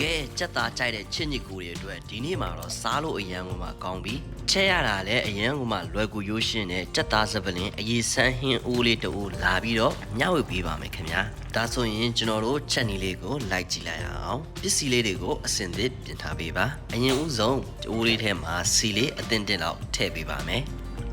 ကဲကြက်သားကြိုက်တဲ့ချစ်ညစ်ကူတွေအတွက်ဒီနေ့မှာတော့စားလို့အရန်ကိုမှကောင်းပြီချက်ရတာလည်းအရန်ကိုမှလွယ်ကူရိုးရှင်းတဲ့ကြက်သားစပလင်အရေးဆန်းဟင်းအိုးလေးတူလာပြီးတော့မျှဝေပေးပါမယ်ခင်ဗျာဒါဆိုရင်ကျွန်တော်တို့ချက်နီလေးကိုလိုက်ကြည့်လိုက်အောင်ပစ္စည်းလေးတွေကိုအစင်သစ်ပြင်ထားပေးပါအရင်ဦးဆုံးအိုးလေးထဲမှာစီလေးအတင်းတင်းလောက်ထည့်ပေးပါမယ်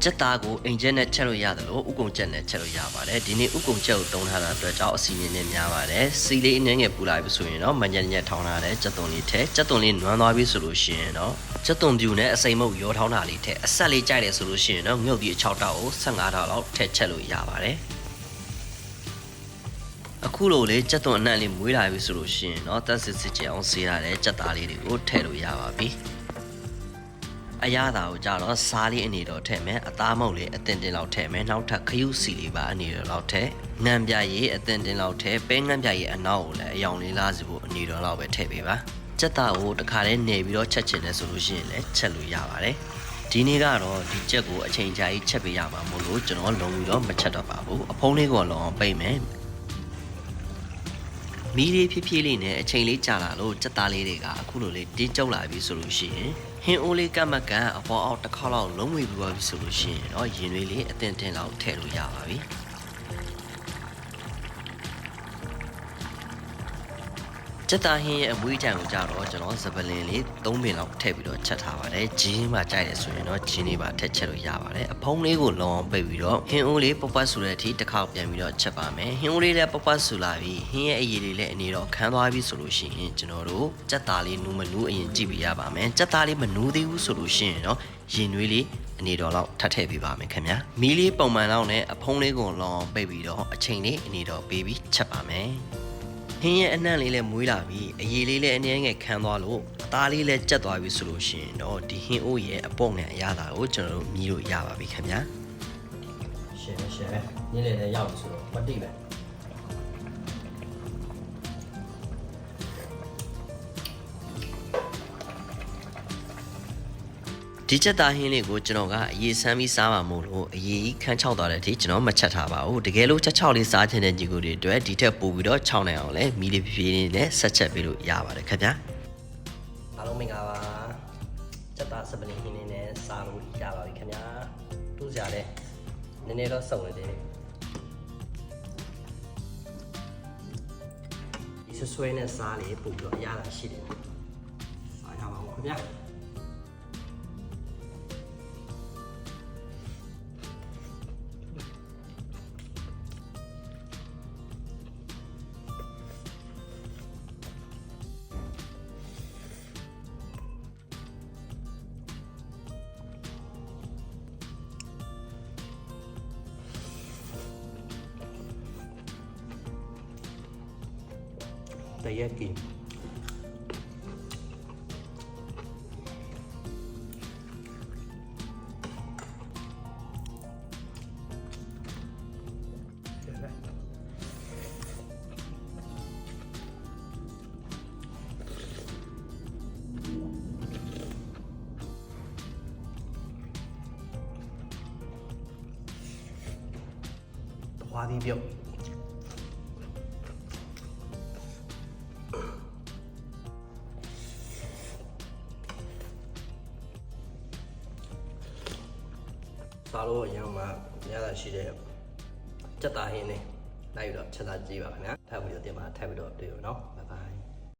ချက်သားကိုအိမ်ချက်နဲ့ချက်လို့ရတယ်လို့ဥကုံချက်နဲ့ချက်လို့ရပါတယ်ဒီနေ့ဥကုံချက်ကိုတုံးထားတာအတွက်ကြောင့်အစီအင်းနဲ့များပါတယ်စီလေးအနှဲငယ်ပူလာပြီဆိုရင်တော့မညံ့ညက်ထောင်းထားတဲ့ချက်သွန်လေးထည့်ချက်သွန်လေးနွမ်းသွားပြီဆိုလို့ရှိရင်တော့ချက်သွန်ပြူနဲ့အစိမ်မုတ်ရောထောင်းတာလေးထည့်အဆက်လေးကြိုက်တယ်ဆိုလို့ရှိရင်တော့ငုတ်ဒီ6တောက်ကို15တောက်လောက်ထည့်ချက်လို့ရပါတယ်အခုလိုလေကြက်သွန်အနှံ့လေးမွေးလာပြီဆိုလို့ရှိရင်တော့တက်စစ်စစ်ကြအောင်ဆေးရတဲ့ကြက်သားလေးတွေကိုထည့်လို့ရပါပြီ အရသာကိုကြတော့စားလေးအနေတော့ထည့်မယ်အသားမုတ်လေးအတင်တင်လောက်ထည့်မယ်နောက်ထပ်ခရုစီလေးပါအနေတော့လောက်ထည့်ငံပြရေးအတင်တင်လောက်ထည့်ပဲငံပြရေးအနောက်ကိုလည်းအယောင်လေးလားစီဖို့အနေတော့လောက်ပဲထည့်ပေးပါကြက်သားကိုတခါလေးနေပြီးတော့ချက်ချင်တယ်ဆိုလို့ရှိရင်လည်းချက်လို့ရပါတယ်ဒီနေ့ကတော့ဒီကြက်ကိုအချိန်ကြာကြီးချက်ပေးရမှာမို့လို့ကျွန်တော်လုံးပြီးတော့မချက်တော့ပါဘူးအဖုံးလေးကိုလုံးအောင်ပိတ်မယ် မီးလေးဖြည်းဖြည်းလေးနဲ့အချိန်လေးကြာလာလို့စက်သားလေးတွေကအခုလိုလေးတင်းကျုပ်လာပြီဆိုလို့ရှိရင်ဟင်းအိုးလေးကမကန်အပေါ်အောက်တစ်ခါလောက်လုံးဝပြီးသွားပြီဆိုလို့ရှိရင်တော့ရင်လေးလေးအတင်းတင်းလောက်ထည့်လို့ရပါပြီ စက်သားဟင်းရဲ့အမွေးကြံကိုကြတော့ကျွန်တော်စပလင်လေး၃ပင်လောက်ထည့်ပြီးတော့ချက်ထားပါတယ်ဂျင်းမှကြိုက်တယ်ဆိုရင်တော့ဂျင်းလေးပါထည့်ချက်လို့ရပါတယ်အဖုံးလေးကိုလောအောင်ပိတ်ပြီးတော့ဟင်းအိုးလေးပပတ်ဆူတဲ့အထိတစ်ခါပြန်ပြီးတော့ချက်ပါမယ်ဟင်းအိုးလေးလည်းပပတ်ဆူလာပြီးဟင်းရဲ့အရည်လေးလည်းအနေတော့ခန်းသွားပြီဆိုလို့ရှိရင်ကျွန်တော်တို့စက်သားလေးနူးမနူးအရင်ကြည့်ပြရပါမယ်စက်သားလေးမနူးသေးဘူးဆိုလို့ရှိရင်တော့ရင်နွေးလေးအနေတော်လောက်ထပ်ထည့်ပေးပါမယ်ခင်ဗျာမီးလေးပုံမှန်လောက်နဲ့အဖုံးလေးကိုလောအောင်ပိတ်ပြီးတော့အချိန်လေးအနေတော်ပေးပြီးချက်ပါမယ် ဟင်းရဲ့အနှံ့လေးလည်းမွေးလာပြီအရေးလေးလည်းအနည်းငယ်ခန်းသွားလို့အသားလေးလည်းကြက်သွားပြီဆိုလို့ရှိရင်တော့ဒီဟင်းအိုးရဲ့အပေါ့ငံအရသာကိုကျွန်တော်တို့မြည်လို့ရပါပြီခင်ဗျာရှယ်ရှယ်ညနေလည်းရောက်ပြီဆိုတော့မတိပဲ ဒီချက်သားဟင်းလေးကိုကျွန်တော်ကအရေးဆမ်းပြီးစားမှာမို့လို့အရေးကြီးခန်းချောက်သွားတဲ့အထိကျွန်တော်မချက်ထားပါဘူးတကယ်လို့ချက်ချောက်လေးစားချင်တဲ့ညီကိုတွေအတွက်ဒီထက်ပိုပြီးတော့ချောင်းနိုင်အောင်လဲမီးလေးဖြည်းဖြည်းလေးနဲ့ဆက်ချက်ပေးလို့ရပါတယ်ခင်ဗျာအားလုံးမင်္ဂလာပါချက်သားစပလင်ဟင်းလေးနဲ့စားလို့ရပါပြီခင်ဗျာတူးစရာလဲနည်းနည်းတော့စုံနေသေးတယ်ဒီဆွဆွဲနဲ့စားလေးပို့ပြီးတော့အရသာရှိတယ်စားရပါဦးခင်ဗျာ แต่แยกกิน 花地表。 စားလို့အရင်မှရတာရှိတဲ့စက်သားဟင်းနဲ့လိုက်ပြီးတော့ချက်သားကြည့်ပါခင်ဗျာထပ်ပြီးတော့တင်ပါထပ်ပြီးတော့တွေ့ရအောင်နော်